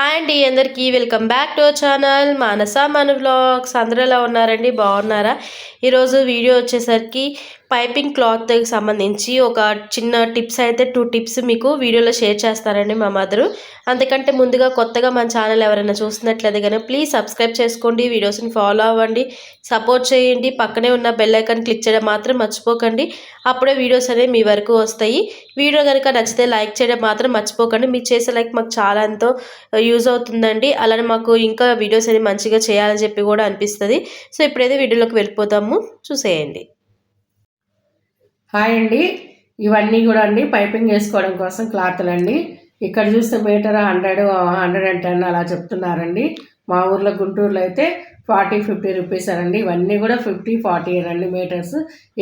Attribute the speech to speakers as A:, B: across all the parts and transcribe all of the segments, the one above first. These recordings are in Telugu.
A: అండ్ అందరికీ welcome back to our channel Manasa మన బ్లాగ్స్ అందరూ ఎలా ఉన్నారండి? బాగున్నారా? ఈరోజు వీడియో వచ్చేసరికి పైపింగ్ క్లాత్కి సంబంధించి ఒక చిన్న టిప్స్ అయితే టూ టిప్స్ మీకు వీడియోలో షేర్ చేస్తారండి మా మదరు. అందుకంటే ముందుగా కొత్తగా మన ఛానల్ ఎవరైనా చూస్తున్నట్లయితే కనుక ప్లీజ్ సబ్స్క్రైబ్ చేసుకోండి వీడియోస్ని ఫాలో అవ్వండి సపోర్ట్ చేయండి పక్కనే ఉన్న బెల్ ఐకాన్ క్లిక్ చేయడం మాత్రం మర్చిపోకండి. అప్పుడే వీడియోస్ అనేవి మీ వరకు వస్తాయి. వీడియో కనుక నచ్చితే లైక్ చేయడం మాత్రం మర్చిపోకండి. మీరు చేసే లైక్ మాకు చాలా ఎంతో యూజ్ అవుతుందండి. అలానే మాకు ఇంకా వీడియోస్ అనేవి మంచిగా చేయాలని చెప్పి కూడా అనిపిస్తుంది. సో ఇప్పుడైతే వీడియోలోకి వెళ్ళిపోతాము చూసేయండి.
B: హాయ్ అండి. ఇవన్నీ కూడా అండి పైపింగ్ వేసుకోవడం కోసం క్లాత్లు అండి ఇక్కడ చూస్తే metre hundred hundred and ten అలా చెప్తున్నారండి. మా ఊర్లో గుంటూరులో అయితే ఫార్టీ ఫిఫ్టీ రూపీస్ అండి. ఇవన్నీ కూడా ఫిఫ్టీ ఫార్టీ అండి మీటర్స్.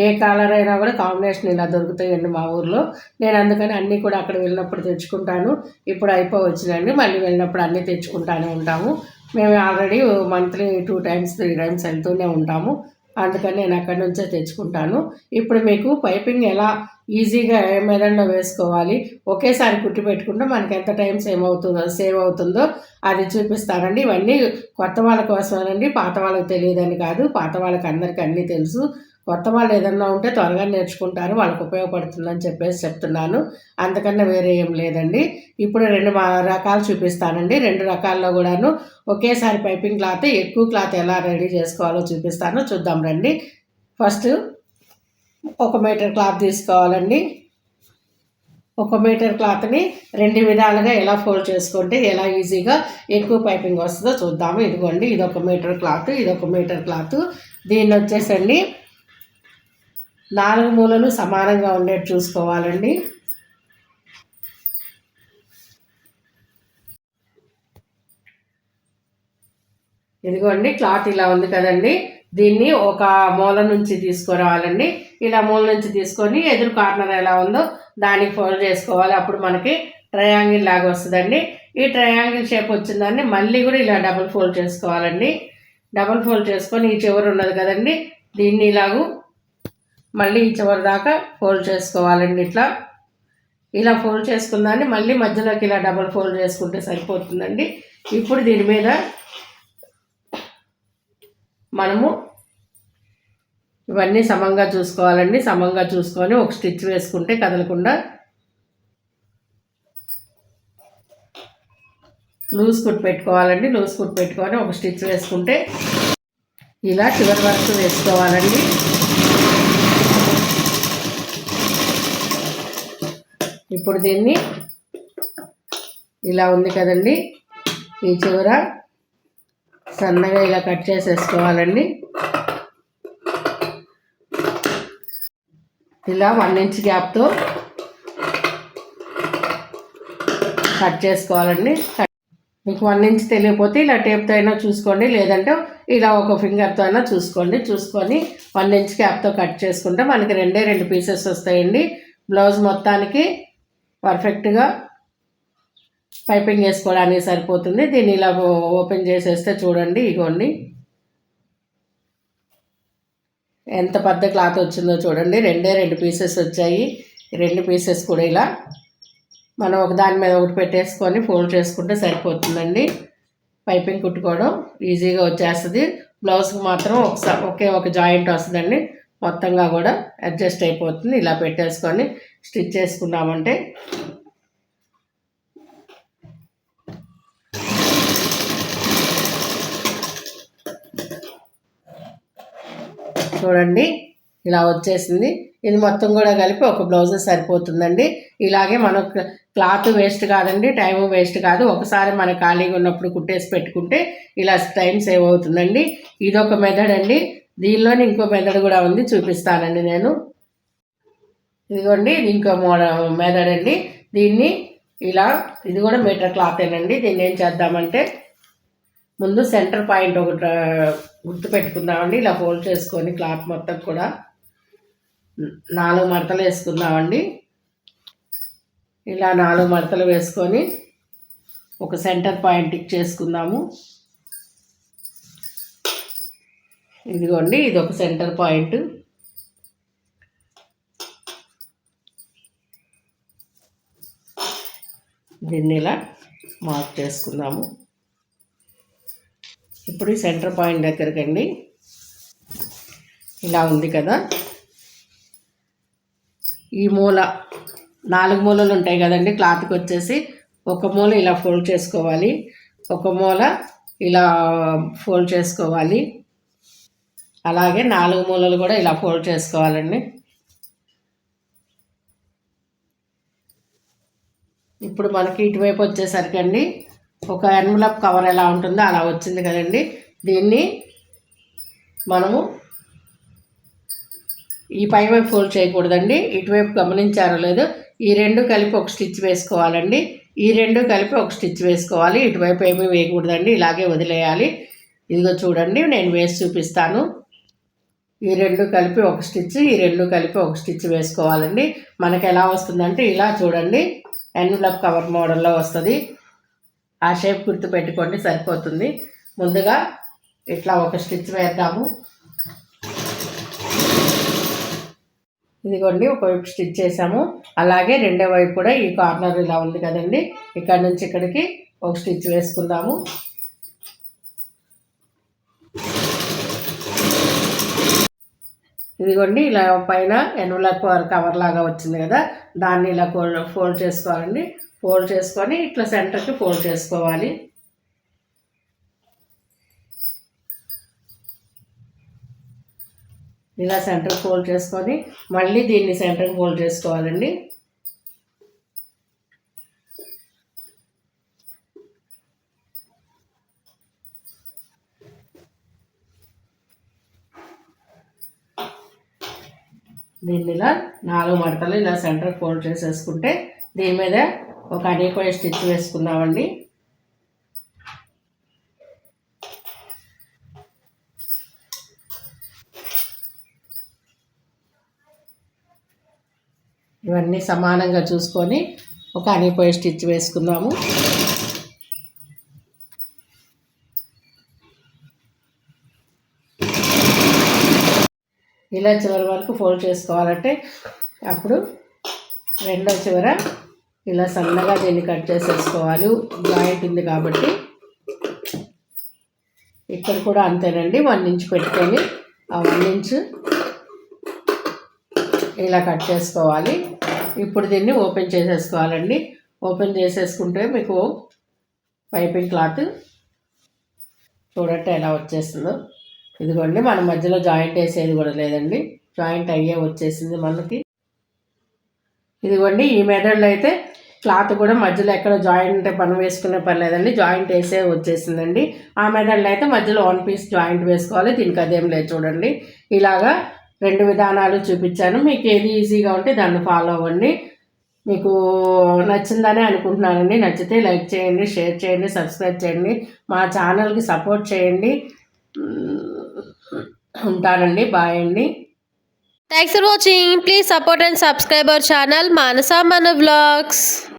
B: ఏ కలర్ అయినా కూడా కాంబినేషన్ ఇలా దొరుకుతాయండి మా ఊర్లో. నేను అందుకని అన్నీ కూడా అక్కడ వెళ్ళినప్పుడు తెచ్చుకుంటాను. ఇప్పుడు అయిపోవచ్చునండి మళ్ళీ వెళ్ళినప్పుడు అన్నీ తెచ్చుకుంటానే ఉంటాము. మేము already monthly two times three times వెళ్తూనే ఉంటాము. అందుకని నేను అక్కడి నుంచే తెచ్చుకుంటాను. ఇప్పుడు మీకు పైపింగ్ ఎలా ఈజీగా ఏ మెదడులో వేసుకోవాలి? ఒకేసారి కుట్టి పెట్టుకుంటే మనకి ఎంత టైం సేవ్ అవుతుందో సేవ్ అవుతుందో అది చూపిస్తానండి. ఇవన్నీ కొత్త వాళ్ళ కోసమేనండి. పాత వాళ్ళకి తెలియదని కాదు. పాత వాళ్ళకి అందరికీ అన్నీ తెలుసు. కొత్త వాళ్ళు ఏదన్నా ఉంటే త్వరగా నేర్చుకుంటారు వాళ్ళకి ఉపయోగపడుతుందని చెప్పేసి చెప్తున్నాను. అంతకన్నా వేరే ఏం లేదండి. ఇప్పుడు రెండు మా- రకాలు చూపిస్తానండి. రెండు రకాల్లో కూడాను ఒకేసారి పైపింగ్ క్లాత్ ఎక్కువ క్లాత్ ఎలా రెడీ చేసుకోవాలో చూపిస్తాను. చూద్దాం రండి. ఫస్ట్ ఒక మీటర్ క్లాత్ తీసుకోవాలండి. ఒక మీటర్ క్లాత్ని రెండు విధాలుగా ఎలా ఫోల్డ్ చేసుకుంటే ఎలా ఈజీగా ఎక్కువ పైపింగ్ వస్తుందో చూద్దాము. ఇదిగోండి ఇది ఒక మీటర్ క్లాత్ ఇది ఒక మీటర్ క్లాత్. దీన్ని వచ్చేసండి నాలుగు మూలలు సమానంగా ఉండేట్టు చూసుకోవాలండి. ఇదిగోండి క్లాత్ ఇలా ఉంది కదండి. దీన్ని ఒక మూల నుంచి తీసుకురావాలండి. ఇలా మూల నుంచి తీసుకొని ఎదురు కార్నర్ ఎలా ఉందో దానికి ఫోల్డ్ చేసుకోవాలి. అప్పుడు మనకి ట్రయాంగిల్ లాగా వస్తుందండి. ఈ ట్రయాంగిల్ షేప్ వచ్చిందాన్ని మళ్ళీ కూడా ఇలా డబుల్ ఫోల్డ్ చేసుకోవాలండి. డబుల్ ఫోల్డ్ చేసుకొని ఈ చివరి ఉన్నది కదండి. దీన్ని ఇలాగూ మళ్ళీ చివరి దాకా ఫోల్డ్ చేసుకోవాలండి ఇట్లా. ఇలా ఫోల్డ్ చేసుకుందాన్ని మళ్ళీ మధ్యలోకి ఇలా డబల్ ఫోల్డ్ చేసుకుంటే సరిపోతుందండి. ఇప్పుడు దీని మీద మనము ఇవన్నీ సమంగా చూసుకోవాలండి. సమంగా చూసుకొని ఒక స్టిచ్ వేసుకుంటే కదలకుండా లూజ్ కుట్ పెట్టుకోవాలండి. లూజ్ కుట్ పెట్టుకొని ఒక స్టిచ్ వేసుకుంటే ఇలా చివరి వరకు వేసుకోవాలండి. ఇప్పుడు దీన్ని ఇలా ఉంది కదండి. ఈ చివర సన్నగా ఇలా కట్ చేసేసుకోవాలండి. ఇలా వన్ ఇంచ్ గ్యాప్తో కట్ చేసుకోవాలండి. మీకు వన్ ఇంచ్ తెలియకపోతే ఇలా టేప్తో అయినా చూసుకోండి. లేదంటే ఇలా ఒక ఫింగర్తో అయినా చూసుకోండి. చూసుకొని వన్ ఇంచ్ గ్యాప్తో కట్ చేసుకుంటే మనకి రెండే రెండు పీసెస్ వస్తాయండి. బ్లౌజ్ మొత్తానికి పర్ఫెక్ట్గా పైపింగ్ వేసుకోవడానికి సరిపోతుంది. దీన్ని ఇలా ఓపెన్ చేసేస్తే చూడండి ఇగోండి. ఎంత పెద్ద క్లాత్ వచ్చిందో చూడండి. రెండే రెండు పీసెస్ వచ్చాయి. రెండు పీసెస్ కూడా ఇలా మనం ఒక దాని మీద ఒకటి పెట్టేసుకొని ఫోల్డ్ చేసుకుంటే సరిపోతుందండి. పైపింగ్ కుట్టుకోవడం ఈజీగా వచ్చేస్తుంది. బ్లౌజ్కి మాత్రం ఒకసారి ఒకే ఒక జాయింట్ వస్తుందండి. మొత్తంగా కూడా అడ్జస్ట్ అయిపోతుంది. ఇలా పెట్టేసుకొని స్టిచ్ చేసుకున్నామంటే చూడండి ఇలా వచ్చేసింది. ఇది మొత్తం కూడా కలిపి ఒక బ్లౌజ్ సరిపోతుందండి. ఇలాగే మనం క్లాత్ వేస్ట్ కాదండి టైం వేస్ట్ కాదు. ఒకసారి మన ఖాళీగా ఉన్నప్పుడు కుట్టేసి పెట్టుకుంటే ఇలా టైం సేవ్ అవుతుందండి. ఇదొక మెథడ్ అండి. దీనిలోని ఇంకో మెథడ్ కూడా ఉంది చూపిస్తానండి నేను. ఇదిగోండి దీనికి ఇంకో మోడ మెథడ్ అండి. దీన్ని ఇలా ఇది కూడా మీటర్ క్లాతేనండి దీన్ని ఏం చేద్దామంటే ముందు సెంటర్ పాయింట్ ఒకటి గుర్తు పెట్టుకుందామండి. ఇలా ఫోల్డ్ చేసుకొని క్లాత్ మొత్తం కూడా నాలుగు మడతలు వేసుకుందామండి. ఇలా నాలుగు మడతలు వేసుకొని ఒక సెంటర్ పాయింట్ చేసుకుందాము. ఇదిగోండి ఇది ఒక సెంటర్ పాయింట్. దీన్ని ఇలా మార్క్ చేసుకుందాము. ఇప్పుడు ఈ సెంటర్ పాయింట్ దగ్గరికి అండి ఇలా ఉంది కదా. ఈ మూల నాలుగు మూలలు ఉంటాయి కదండి క్లాత్కి వచ్చేసి ఒక మూల ఇలా ఫోల్డ్ చేసుకోవాలి. ఒక మూల ఇలా ఫోల్డ్ చేసుకోవాలి. అలాగే నాలుగు మూలలు కూడా ఇలా ఫోల్డ్ చేసుకోవాలండి. ఇప్పుడు మనకి ఇటువైపు వచ్చేసరికి అండి ఒక ఎన్వలప్ కవర్ ఎలా ఉంటుందో అలా వచ్చింది కదండి. దీన్ని మనము ఈ పై వైపు ఫోల్డ్ చేయకూడదండి. ఇటువైపు గమనించారో లేదు ఈ రెండు కలిపి ఒక స్టిచ్ వేసుకోవాలండి. ఈ రెండు కలిపి ఒక స్టిచ్ వేసుకోవాలి. ఇటువైపు ఏమీ వేయకూడదండి. ఇలాగే వదిలేయాలి. ఇదిగో చూడండి నేను వేసి చూపిస్తాను. ఈ రెండు కలిపి ఒక స్టిచ్ ఈ రెండు కలిపి ఒక స్టిచ్ వేసుకోవాలండి. మనకి ఎలా వస్తుందంటే ఇలా చూడండి. ఎన్వలప్ కవర్ మోడల్లో వస్తుంది. ఆ షేప్ గుర్తు పెట్టుకోండి సరిపోతుంది. ముందుగా ఇట్లా ఒక స్టిచ్ వేద్దాము. ఇదిగోండి ఒకవైపు స్టిచ్ చేసాము అలాగే రెండో వైపు కూడా ఈ కార్నర్ ఇలా ఉంది కదండి. ఇక్కడ నుంచి ఇక్కడికి ఒక స్టిచ్ వేసుకుందాము. ఇదిగోండి ఇలా పైన ఎన్వలప్ కవర్ లాగా వచ్చింది కదా దాన్ని ఇలా ఫోల్డ్ చేసుకోవాలండి. ఫోల్డ్ చేసుకొని ఇట్లా సెంటర్కి ఫోల్డ్ చేసుకోవాలి. ఇలా సెంటర్ ఫోల్డ్ చేసుకొని మళ్ళీ దీన్ని సెంటర్కి ఫోల్డ్ చేసుకోవాలండి. దీన్ని ఇలా నాలుగు మడతలు ఇలా సెంటర్ ఫోల్డ్ చేసేసుకుంటే దీని మీద ఒక అనేకమైన స్టిచ్ వేసుకుందామండి. ఇవన్నీ సమానంగా చూసుకొని ఒక అనిపోయే స్టిచ్ వేసుకుందాము. ఇలా చివరి వరకు ఫోల్డ్ చేసుకోవాలంటే అప్పుడు రెండో చివర ఇలా సన్నగా దీన్ని కట్ చేసేసుకోవాలి. జాయింట్ ఉంది కాబట్టి ఇక్కడ కూడా అంతేనండి. వన్ ఇంచ్ పెట్టుకొని ఆ వన్ ఇంచ్ ఇలా కట్ చేసుకోవాలి. ఇప్పుడు దీన్ని ఓపెన్ చేసేసుకోవాలండి. ఓపెన్ చేసేసుకుంటే మీకు పైపింగ్ క్లాత్ చూడండి ఎలా వచ్చేస్తుందో. ఇదిగోండి మన మధ్యలో జాయింట్ వేసేది కూడా లేదండి. జాయింట్ అయ్యే వచ్చేసింది మనకి. ఇదిగోండి ఈ మెథడ్లో అయితే క్లాత్ కూడా మధ్యలో ఎక్కడ జాయింట్ పని వేసుకునే పని లేదండి. జాయింట్ వేసే వచ్చేసిందండి. ఆ మెథడ్లో అయితే మధ్యలో వన్ పీస్ జాయింట్ వేసుకోవాలి. దీనికి అదేం లేదు చూడండి. ఇలాగా రెండు విధానాలు చూపించాను. మీకు ఏది ఈజీగా ఉంటే దాన్ని ఫాలో అవ్వండి. మీకు నచ్చిందని అనుకుంటున్నానండి. నచ్చితే లైక్ చేయండి షేర్ చేయండి సబ్స్క్రైబ్ చేయండి. మా ఛానల్కి సపోర్ట్ చేయండి. ఉంటానండి. బాయ్ అండి.
A: Thanks for watching please support and subscribe our channel Manasa మన వ్లాగ్స్